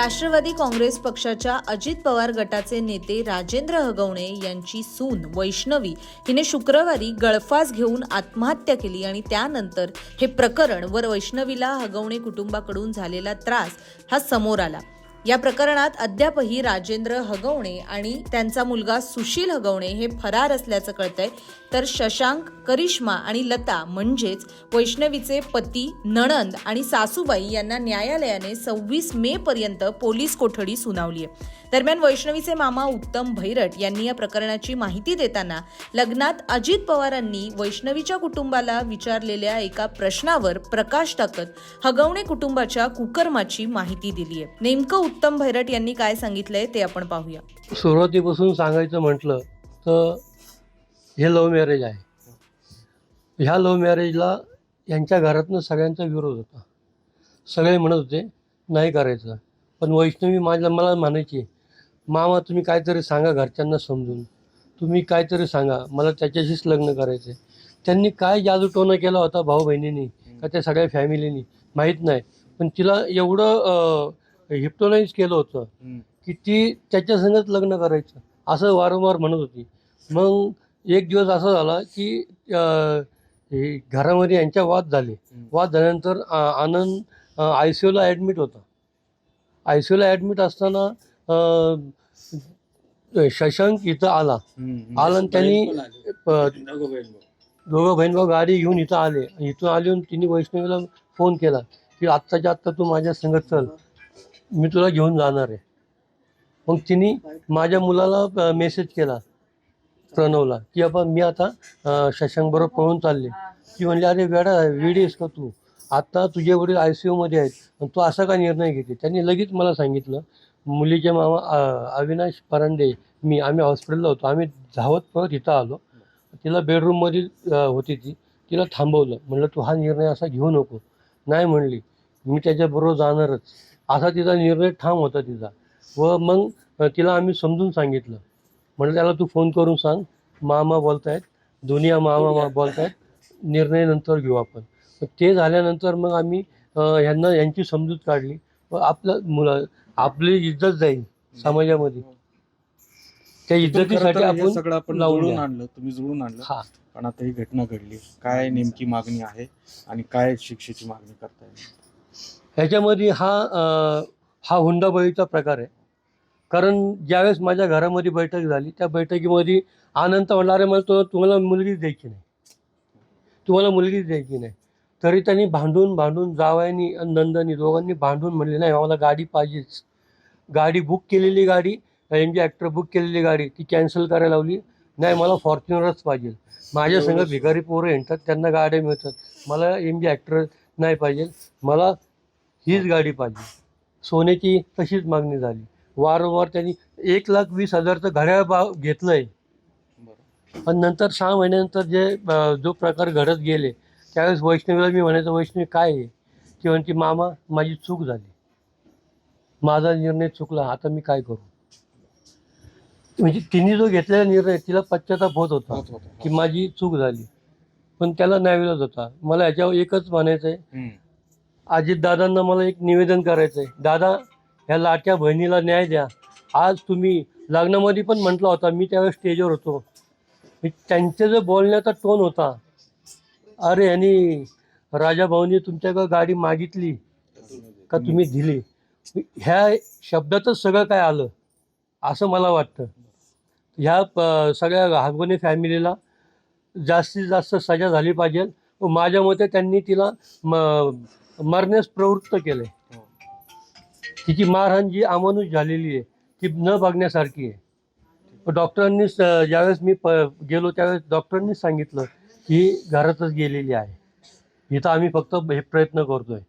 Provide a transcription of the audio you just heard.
राष्ट्रवादी काँग्रेस पक्षाच्या अजित पवार गटाचे नेते राजेंद्र हगवणे यांची सून वैष्णवी हिने शुक्रवारी गळफास घेऊन आत्महत्या केली आणि त्यानंतर हे प्रकरण वर वैष्णवीला हगवणे कुटुंबाकडून झालेला त्रास हा समोर आला. या प्रकरणात अद्यापही राजेंद्र हगवणे आणि त्यांचा मुलगा सुशील हगवणे हे फरार असल्याचं कळतंय. तर शशांक करिश्मा आणि लता म्हणजेच वैष्णवीचे पती नणंद आणि सासूबाई यांना न्यायालयाने सव्वीस मे पर्यंत पोलीस कोठडी सुनावली आहे दरम्यान वैष्णवीचे मामा उत्तम भैरट यांनी या प्रकरणाची माहिती देताना लग्नात अजित पवारांनी वैष्णवीच्या कुटुंबाला विचारलेल्या एका प्रश्नावर प्रकाश टाकत हगवणे कुटुंबाच्या कुकर्माची माहिती दिली आहे नेमकं उत्तम भैरट यांनी काय सांगितलंय ते आपण पाहूया. सुरुवातीपासून सांगायचं म्हटलं तर हे लव्ह मॅरेज आहे. ह्या लव्ह मॅरेजला यांच्या घरातनं सगळ्यांचा विरोध होता. सगळे म्हणत होते नाही करायचं. पण वैष्णवी माझ्या मला म्हणायची मामा तुम्ही काहीतरी सांगा घरच्यांना समजून. तुम्ही काहीतरी सांगा. मला त्याच्याशीच लग्न करायचं आहे त्यांनी काय जादूटोना केला होता भाऊ बहिणींनी का त्या सगळ्या फॅमिलीनी माहीत नाही. पण तिला एवढं हिप्टोनाईज केलं होतं की ती त्याच्या संगत लग्न करायचं. असं वारंवार म्हणत होती. मग एक दिवस असं झाला की हे घरामध्ये यांच्या वाद झाले. वाद झाल्यानंतर आनंद आय सी यूला ॲडमिट होता. आय सी यूला ॲडमिट असताना शशांक इथं आला. आला आणि त्यांनी दोघं बहीण भाऊ. गाडी घेऊन इथं आले. इथून आले येऊन तिने वैष्णवीला फोन केला की आत्ताच्या आत्ता तू माझ्या संगत चल. मी तुला घेऊन जाणार आहे. मग तिने माझ्या मुलाला मेसेज केला प्रणवला की आपण मी आता शशांकबरोबर पळून चालले. ती म्हणली अरे वेडा वेडीस का तू? आत्ता तुझे वडील आय सी यूमध्ये आहेत आणि तू असा का निर्णय घेते? त्यांनी लगेच मला सांगितलं मुलीचे मामा अविनाश परांडे मी आम्ही हॉस्पिटलला होतो. आम्ही धावत पळत इथं आलो. तिला बेडरूममध्ये होती ती. तिला थांबवलं. म्हणलं तू हा निर्णय असा घेऊ नको. नाही म्हणली. मी त्याच्याबरोबर जाणारच. असा तिचा निर्णय ठाम होता तिचा. व मग तिला आम्ही समजून सांगितलं. म्हणलं त्याला तू फोन करून सांग. मामा बोलतायत. दुनिया मामा मा बोलतायत. निर्णय नंतर घेऊ आपण. ते झाल्यानंतर मग आम्ही ह्यांना यांची समजूत काढली. व आपलं मुलं आपली इज्जत जाईल समाजामध्ये. त्या इज्जतीसाठी आपण सगळं आपण लावून. आणलं. तुम्ही जुळून आणलं. हा. पण आता ही घटना घडली. काय नेमकी मागणी आहे आणि काय शिक्षेची मागणी करताय? ह्याच्यामध्ये हा हा हुंडाबळीचा प्रकार आहे. कारण ज्यावेळेस माझ्या घरामध्ये बैठक झाली त्या बैठकीमध्ये आनंद म्हणला अरे मला तो तुम्हाला मुलगीच द्यायची नाही. तुम्हाला मुलगीच द्यायची नाही. तरी त्यांनी भांडून भांडून जावयानी आणि नंदनी दोघांनी भांडून म्हणले नाही मला गाडी पाहिजेच. गाडी बुक केलेली गाडी एम जी ॲक्टर बुक केलेली गाडी ती कॅन्सल करायला लावली. नाही मला फॉर्च्युनरच पाहिजे. माझ्या संग भिकारी पोरं येतात त्यांना गाड्या मिळतात. मला एम जी ॲक्टर नाही पाहिजे. मला हीच गाडी पाहिजे सोन्याची तशीच मागणी झाली. वारंवार त्यांनी एक लाख वीस हजारचं घड्याळ भाव घेतलं आहे बरं. पण नंतर सहा महिन्यानंतर जे अं, जो प्रकार घडत गेले त्यावेळेस वैष्णवीला मी म्हणायचं वैष्णवी काय आहे ती म्हणते मामा माझी चूक झाली. माझा निर्णय चुकला. आता मी काय करू? म्हणजे तिने जो घेतलेला निर्णय तिला पश्चाताप होत होता होत होतं. की माझी चूक झाली. पण त्याला न्यायविरोध होता. मला याच्यावर एकच म्हणायचं आहे हम्म. अजितदादांना मला एक निवेदन करायचं आहे दादा ह्या लाट्या बहिणीला न्याय द्या. आज तुम्ही लग्नामध्ये पण म्हटला होता मी त्यावेळेस स्टेजवर होतो. मी त्यांचे जो बोलण्याचा टोन होता अरे यांनी राजाभाऊनी तुमच्याकडं गाडी मागितली का तुम्ही दिली? ह्या शब्दातच सगळं काय आलं? असं मला वाटतं. ह्या प सगळ्या हागवणे फॅमिलीला जास्तीत जास्त सजा झाली पाहिजे. माझ्या मते त्यांनी तिला म मरण्यास प्रवृत्त केलं. आहे तिची मारहाण जी अमानुष झालेली आहे ती न बघण्यासारखी आहे. डॉक्टरांनी ज्यावेळेस मी प गेलो त्यावेळेस डॉक्टरांनीच सांगितलं की घरातच गेलेली आहे. इथं आम्ही फक्त हे प्रयत्न करतोय.